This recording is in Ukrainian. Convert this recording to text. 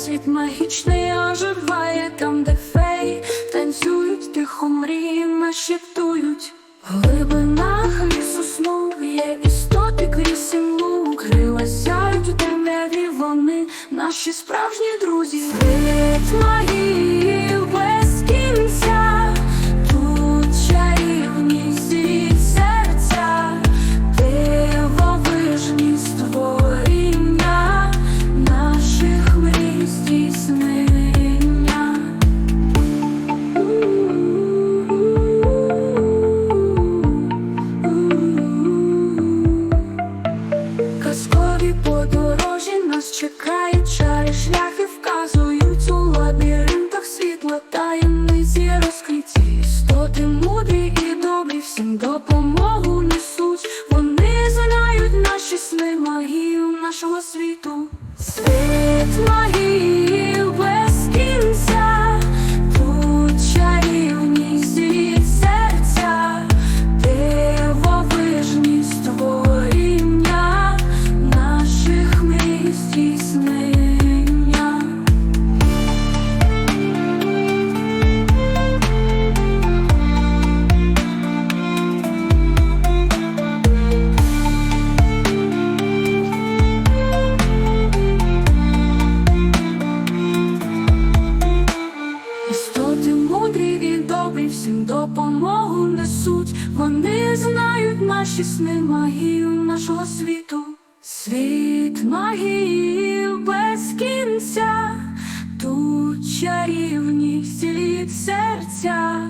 світ магічний оживає там, де феї танцюють, тихо мрії нашіптують. В глибинах лісу сну є істоти крізь сім'ю Крила сяють у темряві вони, наші справжні друзі. Світ магії чекають, чари шляхи вказують у лабіринтах світла таємниці розкриті. Істоти мудрі і добрі, всім допомогу несуть. Вони знають наші сни, магію нашого світу. Світ магії всім допомогу несуть. Вони знають наші сни, магію нашого світу. Світ магії без кінця, тут чарівність від серця,